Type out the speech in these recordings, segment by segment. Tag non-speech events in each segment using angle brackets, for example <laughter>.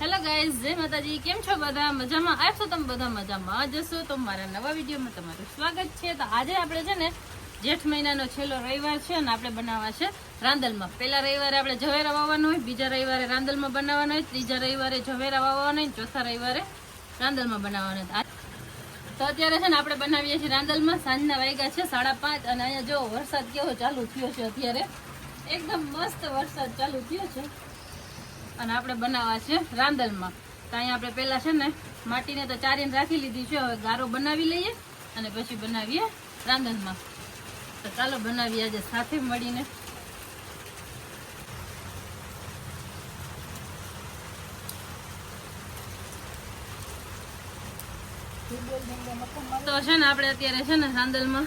Hello guys જય માતાજી. કેમ છો બધા? મજામાં? આવશો તમે બધા મજામાં જશો તો મારા નવા વિડીયોમાં તમારું સ્વાગત છે. તો આજે આપણે છે ને, જેઠ મહિનાનો છેલ્લો રવિવાર છે અને આપણે બનાવવા છે રાંદલમાં. પહેલા રવિવારે આપણે ઝવેરા વાવવાનું હોય, બીજા રવિવારે રાંદલમાં બનાવવાનું હોય, ત્રીજા રવિવારે ઝવેરા વાવવાનું હોય, ચોથા રવિવારે રાંદલમાં બનાવવાનું હોય. તો અત્યારે છે ને આપણે બનાવીએ છીએ રાંદલમાં. સાંજના વાગ્યા છે, સાડા પાંચ અને અહીંયા જો વરસાદ કેવો ચાલુ થયો છે અત્યારે. એકદમ મસ્ત વરસાદ ચાલુ થયો છે. અને આપણે બનાવવા છે રાંદલમાં. તો અહીંયા આપણે પહેલાં છે ને માટીને તો ચારીને રાખી લીધી છે, હવે ગારો બનાવી લઈએ અને પછી બનાવીએ રાંદલમાં. તો ચાલો બનાવીએ આજે સાથે મળીને. તો છે ને આપણે અત્યારે છે ને રાંદલમાં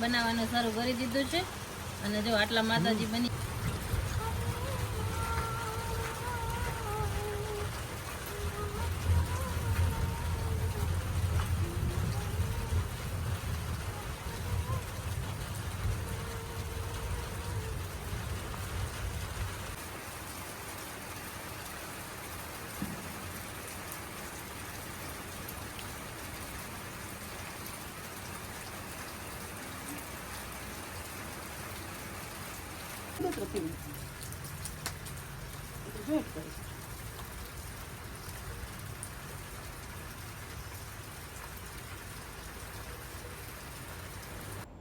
બનાવવાનું શરૂ કરી દીધું છે. અને જો આટલા માતાજી બની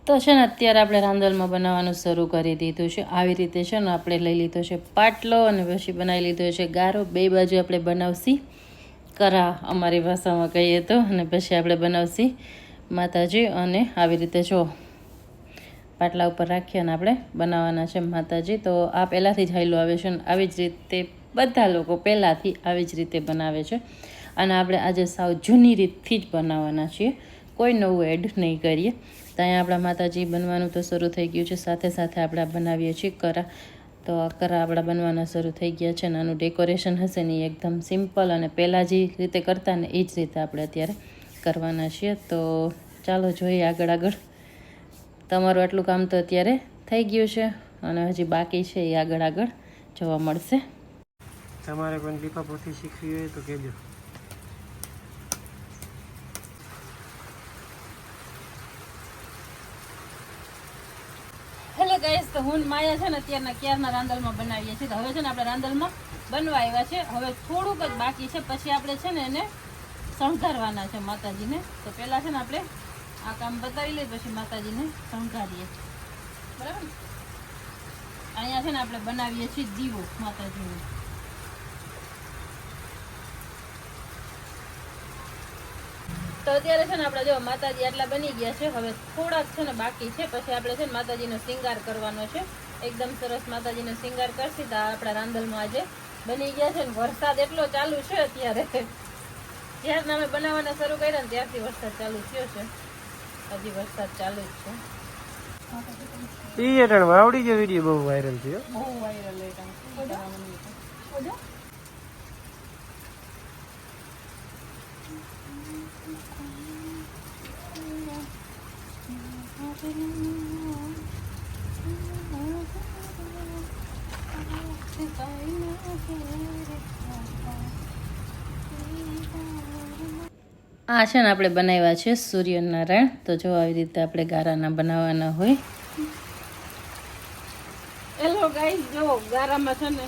તો છે ને, અત્યારે આપણે રાંદલમાં બનાવવાનું શરૂ કરી દીધું છે. આવી રીતે છે ને, આપણે લઈ લીધો છે પાટલો અને પછી બનાવી લીધો છે ગારો. બે બાજુ આપણે બનાવશી. કરા અમારી ભાષામાં કહીએ તો. અને પછી આપણે બનાવશી માતાજી. અને આવી રીતે જો પાટલા ઉપર રાખી અને આપણે બનાવવાના છે માતાજી. તો આ પહેલાંથી જ હાઈલો આવે છે અને આવી જ રીતે બધા લોકો પહેલાંથી આવી જ રીતે બનાવે છે. અને આપણે આજે સાવ જૂની રીતથી જ બનાવવાના છીએ. કોઈ નવું એડ નહીં કરીએ. તો અહીંયા આપણા માતાજી બનવાનું તો શરૂ થઈ ગયું છે. સાથે સાથે આપણે બનાવીએ છીએ કરા. તો આ કરા આપણા બનવાના શરૂ થઈ ગયા છે અને આનું ડેકોરેશન હશે ને એકદમ સિમ્પલ અને પહેલાં જે રીતે કરતા ને એ જ રીતે આપણે અત્યારે કરવાના છીએ. તો ચાલો જોઈએ આગળ આગળ. તમારું આટલું કામ તો અત્યારે થઈ ગયું છે અને હજી બાકી છે એ આગળ આગળ જોવા મળશે. તમારે પણ લીપાપોથી શીખવી હોય તો કહેજો. હેલો ગાઈસ તો હું માયા છે ને અત્યારના ક્યારના રાંદલમાં બનાવીએ છીએ. તો હવે છે ને આપણે રાંદલમાં બનવા આવ્યા છે. હવે થોડુંક જ બાકી છે. પછી આપણે છે ને એને શણગારવાના છે માતાજીને. તો પહેલાં છે ને આપણે આ કામ બતાવી લઈએ પછી માતાજીને શણગારીએ બરાબર અહીંયા છે ને આપણે બનાવીએ છીએ દીવો માતાજીનો. તો અત્યારે છે ને આપણે જો માતાજી આટલા બની ગયા છે, હવે થોડાક છે ને બાકી છે. પછી આપણે છે ને માતાજીનો શિંગાર કરવાનો છે. એકદમ સરસ માતાજીનો શિંગાર કરશી. તો આપણા રાંદલમાં આજે બની ગયા છે ને વરસાદ એટલો ચાલુ છે અત્યારે. જ્યારના અમે બનાવવાના શરૂ કર્યા ને ત્યારથી વરસાદ ચાલુ થયો છે. હજી વરસાદ ચાલુ જ છે. ઈ અટણ વાવડી ગયો વીડિયો બહુ વાયરલ થયો. બહુ વાયરલ એ આ છે ને આપણે બનાવ્યા છે સૂર્યનારાયણ. તો જો આવી રીતે આપણે ગારાના બનાવવાના હોય. હેલો ગાઈસ જો ગારામાં છે ને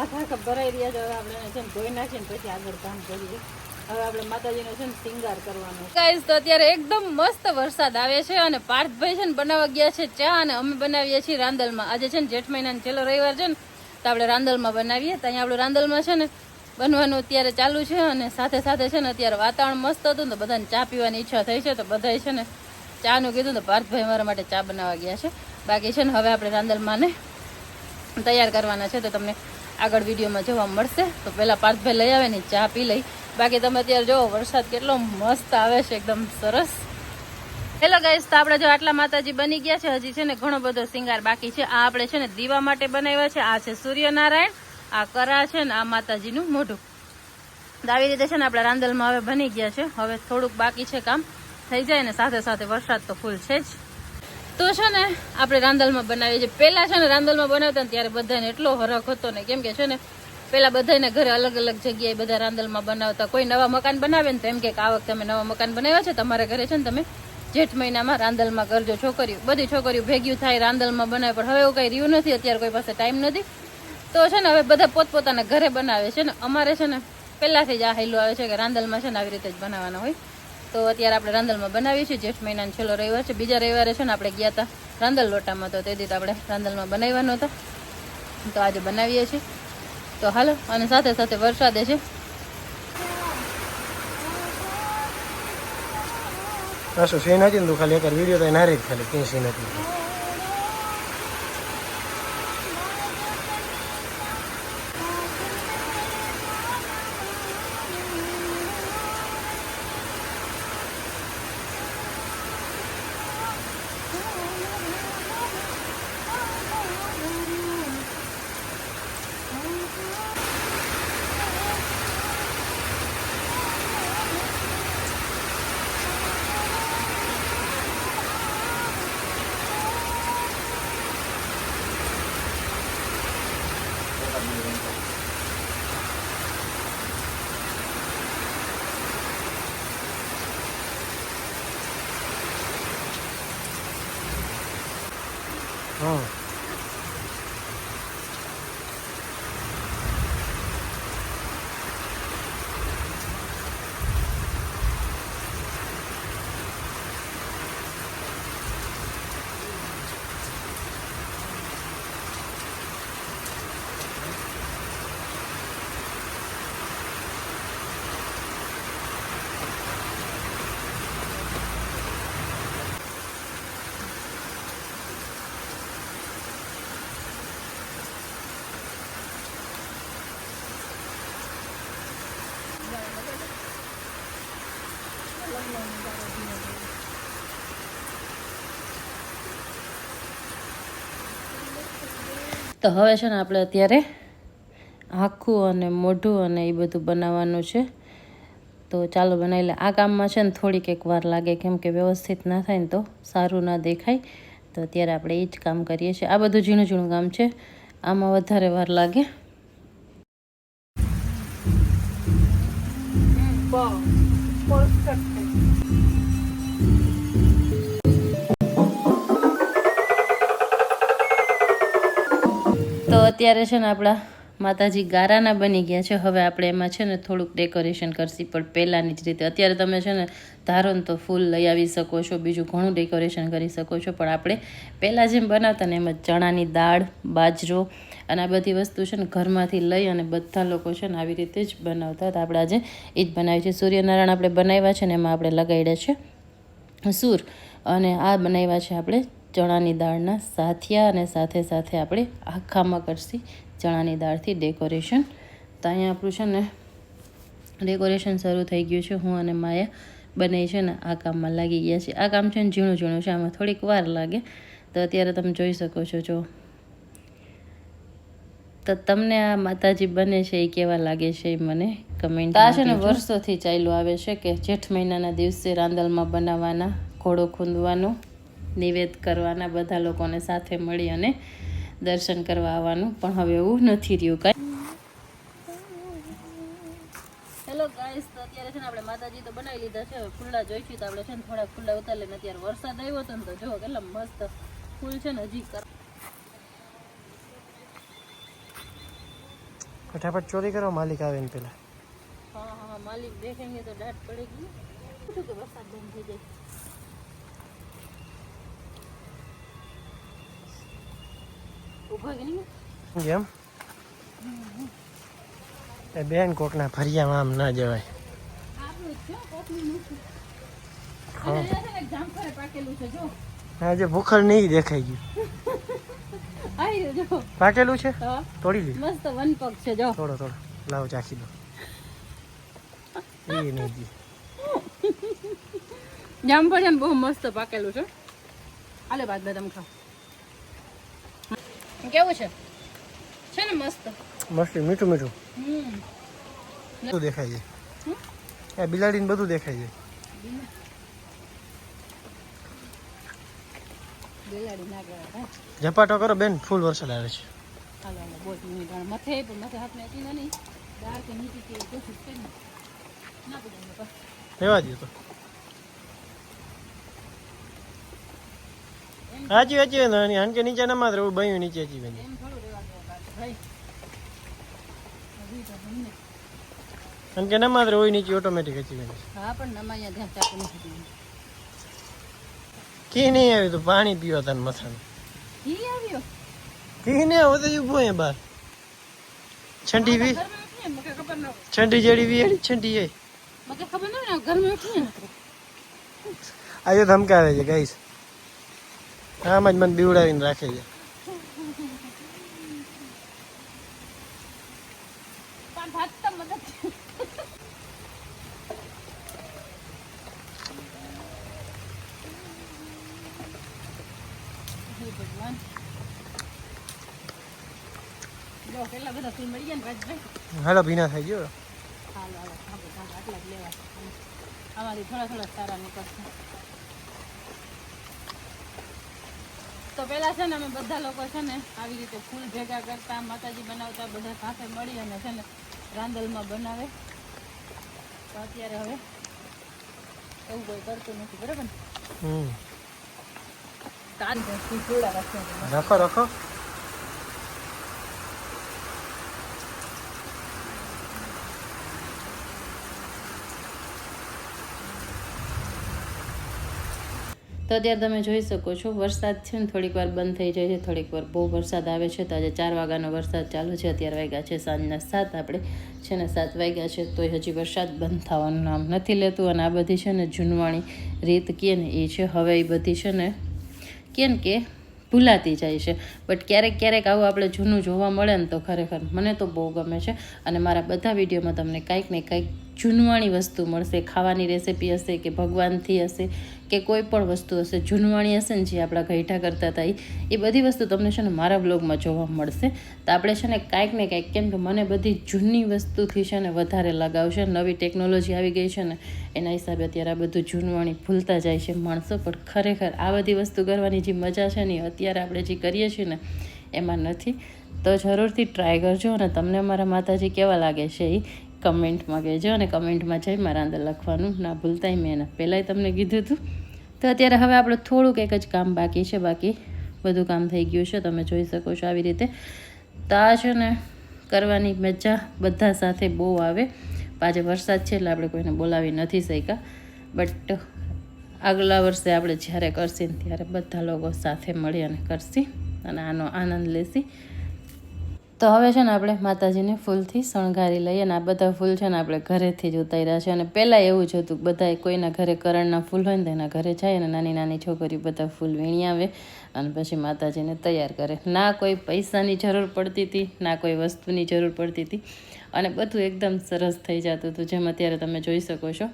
આખા આખા ભરાઈ રહ્યા છે હવે આપણે છે ને ધોઈ નાખીને પછી આગળ કામ કરીએ. હવે આપણે માતાજીનો છે ને શિંગાર કરવાનો ગાઈસ તો અત્યારે એકદમ મસ્ત વરસાદ આવે છે અને પાર્થભાઈ છે ને બનાવવા ગયા છે ચા અને અમે બનાવીએ છીએ રાંદલમાં. આજે છે ને જેઠ મહિનાનો છેલ્લો રવિવાર છે ને તો આપણે રાંદલમાં બનાવીએ. તો અહીંયા આપણે રાંદલમાં છે ને બનવાનું અત્યારે ચાલુ છે અને સાથે સાથે છે ને અત્યારે વાતાવરણ મસ્ત હતું ને તો બધાને ચા પીવાની ઈચ્છા થઈ છે તો બધાએ છે ને ચાનું કીધું તો પાર્થભાઈ મારા માટે ચા બનાવવા ગયા છે. બાકી છે ને હવે આપણે રાંદલમાંને તૈયાર કરવાના છે તો તમને આગળ વિડીયોમાં જોવા મળશે. તો પહેલાં પાર્થભાઈ લઈ આવે ને ચા પી લઈ. બાકી તમે અત્યારે જોવો, વરસાદ કેટલો મસ્ત આવે છે, એકદમ સરસ. હેલો ગાઈસ તો આપણે જો આટલા માતાજી બની ગયા છે, હજી છે ને ઘણો બધો શિંગાર બાકી છે. આ આપણે છે ને દીવા માટે બનાવ્યા છે. આ છે સૂર્યનારાયણ. આ કરા છે ને આ માતાજીનું મોઢું. દાવી રીતે છે ને આપણા રાંદલમાં હવે બની ગયા છે. હવે થોડુંક બાકી છે કામ. થઈ જાય ને સાથે સાથે વરસાદ તો ફૂલ છે જ. તો છે ને આપણે રાંદલમાં બનાવીએ છીએ. પહેલાં છે ને રાંદલમાં બનાવતા ને ત્યારે બધાને એટલો હરખ હતો ને. કેમ કે છે ને પહેલાં બધાને ઘરે અલગ અલગ જગ્યાએ બધા રાંદલમાં બનાવતા. કોઈ નવા મકાન બનાવે ને તો એમ કે આ વખતે તમે નવા મકાન બનાવ્યા છે. તમારા ઘરે છે ને તમે જેઠ મહિનામાં રાંદલમાં કરજો છોકરીઓ. બધી છોકરીઓ ભેગ્યું થાય રાંદલમાં બનાવે. પણ હવે એવું કંઈ રહ્યું નથી. અત્યારે કોઈ પાસે ટાઈમ નથી. તો છે ને હવે બધા પોતપોતાના ઘરે બનાવે છે ને. અમારે છે ને પહેલાથી જ આ હેલું આવે છે કે રાંદલમાં છે ને આવી રીતે જ બનાવવાના હોય. તો અત્યારે આપણે રાંદલમાં બનાવીએ છીએ. જેઠ મહિનાનો છેલ્લો રવિવાર છે. બીજા રવિવારે છે ને આપણે ગયા હતા રાંદલ લોટામાં. તો તે દિવસે આપણે રાંદલમાં બનાવવાનો હતા. તો આજે બનાવીએ છીએ. તો હાલો, અને સાથે સાથે વરસાદે છે. શું સીન હતી તું ખાલી? એક વીડિયો તો એના રીત ખાલી. ક્યાં સીન હતી? તો હવે છે ને આપણે અત્યારે આખું અને મોઢું અને એ બધું બનાવવાનું છે. તો ચાલો બનાવી લે આ કામમાં છે ને થોડીક એક વાર લાગે કેમ કે વ્યવસ્થિત ના થાય ને તો સારું ના દેખાય. તો અત્યારે આપણે એ જ કામ કરીએ છીએ. આ બધું ઝીણું ઝીણું કામ છે. આમાં વધારે વાર લાગે. અત્યારે છે ને આપણા માતાજી ગારાના બની ગયા છે. હવે આપણે એમાં છે ને થોડુંક ડેકોરેશન કરશી, પણ પહેલાંની જ રીતે. અત્યારે તમે છે ને ધારો ને તો ફૂલ લઈ આવી શકો છો, બીજું ઘણું ડેકોરેશન કરી શકો છો, પણ આપણે પહેલાં જેમ બનાવતા ને એમ જ ચણાની દાળ, બાજરો અને આ બધી વસ્તુ છે ને ઘરમાંથી લઈ અને બધા લોકો છે ને આવી રીતે જ બનાવતા હતા. આપણે આજે એ જ બનાવી છે. સૂર્યનારાયણ આપણે બનાવ્યા છે ને એમાં આપણે લગાડ્યા છે. સૂર અને આ બનાવ્યા છે આપણે ચણાની દાળના સાથિયા અને સાથે સાથે આપણે આખામાં કરશી ચણાની દાળથી ડેકોરેશન. તો અહીંયા આપણું છે ને ડેકોરેશન શરૂ થઈ ગયું છે. હું અને માયા બંને છે ને આ કામમાં લાગી ગયા છે આ કામ છે ને ઝીણું ઝીણું છે. આમાં થોડીક વાર લાગે. તો અત્યારે તમે જોઈ શકો છો જો. તો તમને આ માતાજી બને છે એ કેવા લાગે છે એ મને કમેન્ટ આ છે ને વર્ષોથી ચાલ્યું આવે છે કે જેઠ મહિનાના દિવસે રાંદલમાં બનાવવાના ઘોડો ખૂંદવાનો નિવેદ કરવાના બધા લોકોને સાથે મળી અને દર્શન કરવા આવવાનું. પણ હવે એવું નથી રહ્યું કાંઈ. હેલો ગાઈસ તો અત્યારે છે ને આપણે માતાજી તો બનાવી લીધા છે. ખુલ્લા જોઈશું તો આપણે છે ને થોડા ખુલ્લા ઉતારી લઈને અત્યારે વરસાદ આવ્યો હતો ને તો જો કેટલા મસ્ત ફૂલ છે ને હજી ફટાફટ ચોરી કરો માલિક આવે ને પેલા. હા હા માલિક દેખેંગે તો દાટ પડેગી શું કે વરસાદ બંધ થઈ જાય? કેમ એ બેન કોકના ફરિયામાં આમ ના જવાય. આપણું જ ભૂખર નહીં દેખાઈ ગયું. <laughs> પાકેલું છે? તોડી લી. મસ્ત વનપગ છે જો. થોડો થોડો. લાવ ચાખી દો. એ નહીં જામફળ બહુ મસ્ત પાકેલું છે. હાલે બાદ બધા ખાઓ. કેવું છે? છે ને મસ્ત? મસ્તી મીઠું મીઠું. બધું દેખાય છે. એ બિલાડીને બધું દેખાય છે. ઝપાટો કરો બેન ફૂલ વરસાદ આવે છે. મથે મથે નહીં દાળ કે નીચે ના. પડે દો તો. સાચી નાની હાન કે નીચે ના માત્ર બયું નીચે હાચી બંને. હાન કે ના માત્ર હોય નીચે ઓટોમેટિક હાચી બની હા પણ નમાયા ધ્યાન ચાકુ નથી કી નહીં આવ્યું તો પાણી પીવા તને મથાનું. કી આવ્યો? કી નહીં આવ્યો તો ઊભો હે બાર. છંટી વી. છંટી જેડી વી એડી છંટી એ મને ખબર ન ઘરમાં ઉઠીએ ને. આજે ધમકાવે છે ગાઈસ આમ જ મને બીવડાવીને રાખે છે પણ ભાત તો મદદ હે ભગવાન જો કેટલા બધા ફૂલ મળી ગયા ને રાજભાઈ હાલો ભીના થઈ ગયો હાલો હાલો થાંભો થાંભો આટલા જ લેવા આમાંથી થોડા થોડા સારા નીકળશે તો પેલા છે ને અમે બધા લોકો છે ને આવી રીતે ફૂલ ભેગા કરતા માતાજી બનાવતા બધા સાથે મળી અને છે ને રાંદલમાં બનાવે. તો અત્યારે હવે એવું કોઈ કરતું નથી બરાબર ને? રાખો રાખો. તો અત્યારે તમે જોઈ શકો છો, વરસાદ છે ને થોડીક વાર બંધ થઈ જાય છે, થોડીક વાર બહુ વરસાદ આવે છે તો આજે ચાર વાગ્યાનો વરસાદ ચાલુ છે, અત્યારે વાગ્યા છે સાંજના સાત આપણે છે ને સાત વાગ્યા છે તોય હજી વરસાદ બંધ થવાનું નામ નથી લેતું અને આ બધી છે ને જૂનવાણી રીત કે ને એ છે, હવે એ બધી છે ને કેમ કે ભૂલાતી જાય છે. બટ ક્યારેક ક્યારેક આવું આપણે જૂનું જોવા મળે ને તો ખરેખર મને તો બહુ ગમે છે અને મારા બધા વિડીયોમાં તમને કાંઈક ને કાંઈક જૂનવાણી વસ્તુ મળશે, ખાવાની રેસીપી હશે કે ભગવાનથી હશે કે કોઈ પણ વસ્તુ હશે, જૂનવાણી હશે ને જે આપણા ગઈઠા કરતા હતા એ બધી વસ્તુ તમને છે ને મારા બ્લોગમાં જોવા મળશે. તો આપણે છે ને કાંઈક ને કાંઈક, કેમ કે મને બધી જૂની વસ્તુથી છે ને વધારે લગાવ છે, નવી ટેકનોલોજી આવી ગઈ છે ને, એના હિસાબે અત્યારે આ બધું જૂનવાણી ભૂલતા જાય છે માણસો. પણ ખરેખર આ બધી વસ્તુ કરવાની જે મજા છે ને અત્યારે આપણે જે કરીએ છીએ ને, એમાં નથી. તો જરૂરથી ટ્રાય કરજો અને તમને મારા માતાજી કેવા લાગે છે એ કમેન્ટમાં કહેજો અને કમેન્ટમાં જઈ મારા અંદર લખવાનું. ના ભૂલતાય મેં એના પહેલાંય તમને કીધું હતું. તો અત્યારે હવે આપણે થોડુંક એક જ કામ બાકી છે. બાકી બધું કામ થઈ ગયું છે. તમે જોઈ શકો છો આવી રીતે. તો છે ને કરવાની મજા બધા સાથે બહુ આવે. પાછે વરસાદ છે એટલે આપણે કોઈને બોલાવી નથી શક્યા. બટ આગલા વર્ષે આપણે જ્યારે કરશી ત્યારે બધા લોકો સાથે મળી અને કરશી અને આનો આનંદ લેશી. તો હવે છે ને આપણે માતાજીને ફૂલથી શણગારી લઈએ અને આ બધા ફૂલ છે ને આપણે ઘરેથી જ ઉતાર્યા છે અને પહેલાં એવું જ હતું બધા કોઈના ઘરે કરણના ફૂલ હોય ને એના ઘરે જાય અને નાની નાની છોકરીઓ બધા ફૂલ વીણી આવે અને પછી માતાજીને તૈયાર કરે. ના કોઈ પૈસાની જરૂર પડતી હતી, ના કોઈ વસ્તુની જરૂર પડતી હતી અને બધું એકદમ સરસ થઈ જતું હતું, જેમ અત્યારે તમે જોઈ શકો છો.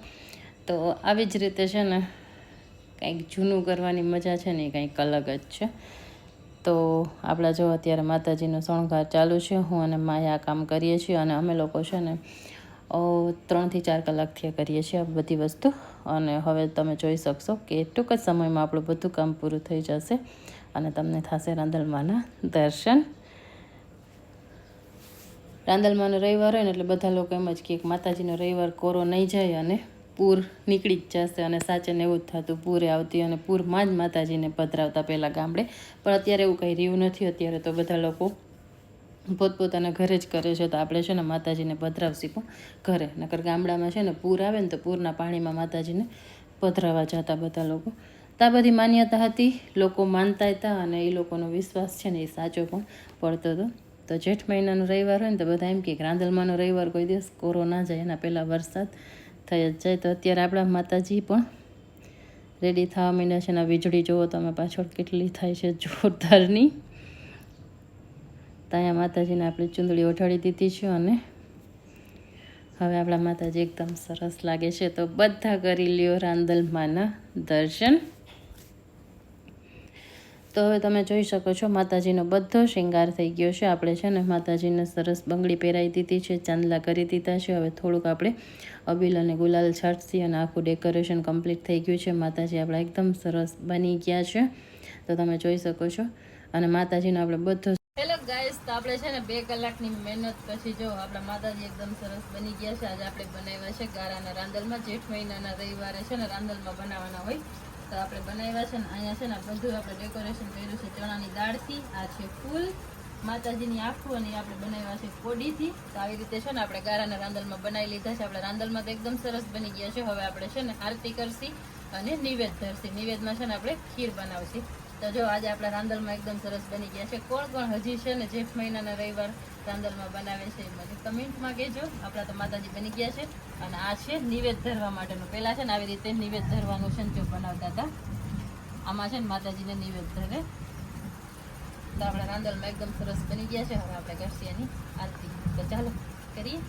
તો આવી જ રીતે છે ને કંઈક જૂનું કરવાની મજા છે ને એ કંઈક અલગ જ છે. તો આપણા જો અત્યારે માતાજીનો શણગાર ચાલુ છે, હું અને માયા કામ કરીએ છીએ અને અમે લોકો છે ને ત્રણથી ચાર કલાકથી કરીએ છીએ આ બધી વસ્તુ. અને હવે તમે જોઈ શકશો કે ટૂંક જ સમયમાં આપણું બધું કામ પૂરું થઈ જશે અને તમને થશે રાંદલમાના દર્શન. રાંદલમાનો રવિવાર હોય ને એટલે બધા લોકો એમ જ કે માતાજીનો રવિવાર કોરો નહીં જાય અને પૂર નીકળી જ જશે અને સાચે ને એવું જ થતું. પૂરે આવતી અને પૂરમાં જ માતાજીને પધરાવતા પહેલાં ગામડે. પણ અત્યારે એવું કંઈ રહ્યું નથી. અત્યારે તો બધા લોકો પોતપોતાના ઘરે જ કરે છે. તો આપણે છે ને માતાજીને પધરાવશી પણ ઘરે. નકર ગામડામાં છે ને પૂર આવે ને તો પૂરના પાણીમાં માતાજીને પધરાવા જતા બધા લોકો. તો આ બધી માન્યતા હતી. લોકો માનતા હતા અને એ લોકોનો વિશ્વાસ છે ને એ સાચો પણ પડતો હતો. તો જેઠ મહિનાનો રવિવાર હોય ને તો બધા એમ કે રાંદલમાંનો રવિવાર કોઈ દિવસ કોરો ના જાય. એના પહેલાં વરસાદ થઈ જ જાય. તો અત્યારે આપણા માતાજી પણ રેડી થવા માંડ્યા છે અને વીજળી જુઓ તમે પાછળ કેટલી થાય છે જોરદારની. ત્યાં માતાજીને આપણે ચૂંદડી ઓઢાડી દીધી છે અને હવે આપણા માતાજી એકદમ સરસ લાગે છે. તો બધા કરી લ્યો રાંદલમાના દર્શન. તો હવે તમે જોઈ શકો છો, માતાજીનો બધો શિંગાર થઈ ગયો છે. આપણે છે ને માતાજીને સરસ બંગડી પહેરાવી દીધી છે, ચાંદલા કરી દીધા છે. હવે થોડુંક આપણે અબીલ અને ગુલાલ છાંટથી અને આખું ડેકોરેશન કમ્પ્લીટ થઈ ગયું છે. માતાજી આપણા એકદમ સરસ બની ગયા છે. તો તમે જોઈ શકો છો. અને માતાજીનો આપણે બધો હેલો ગાઈસ તો આપણે છે ને બે કલાકની મહેનત પછી જો આપણા માતાજી એકદમ સરસ બની ગયા છે. આજે આપણે બનાવ્યા છે ગારાના રાંદલમાં. જેઠ મહિનાના રવિવારે છે ને રાંદલમાં બનાવવાના હોય. તો આપણે બનાવ્યા છે ને અહીંયા છે ને બધું આપણે ડેકોરેશન કર્યું છે ચણાની દાળથી. આ છે ફૂલ. માતાજીની આખું અને આપણે બનાવ્યા છે કોડીથી. તો આવી રીતે છે ને આપણે ગારાના રાંદલમાં બનાવી લીધા છે. આપણે રાંદલમાં તો એકદમ સરસ બની ગયા છે. હવે આપણે છે ને આરતી કરશી અને નિવેદ ધરશી. નિવેદમાં છે ને આપણે ખીર બનાવશી. તો જો આજે આપણા રાંદલમાં એકદમ સરસ બની ગયા છે. કોણ કોણ હજી છે ને જેઠ મહિનાના રવિવાર રાંદલમાં બનાવે છે મને કમેન્ટમાં કહેજો. આપણા તો માતાજી બની ગયા છે અને આ છે નિવેદ ધરવા માટેનું. પહેલાં છે ને આવી રીતે નિવેદ ધરવાનું છે ને જો બનાવતા હતા. આમાં છે ને માતાજીને નિવેદ ધરે. તો આપણા રાંદલમાં એકદમ સરસ બની ગયા છે. હવે આપણે કરશી આરતી. તો ચાલો કરીએ.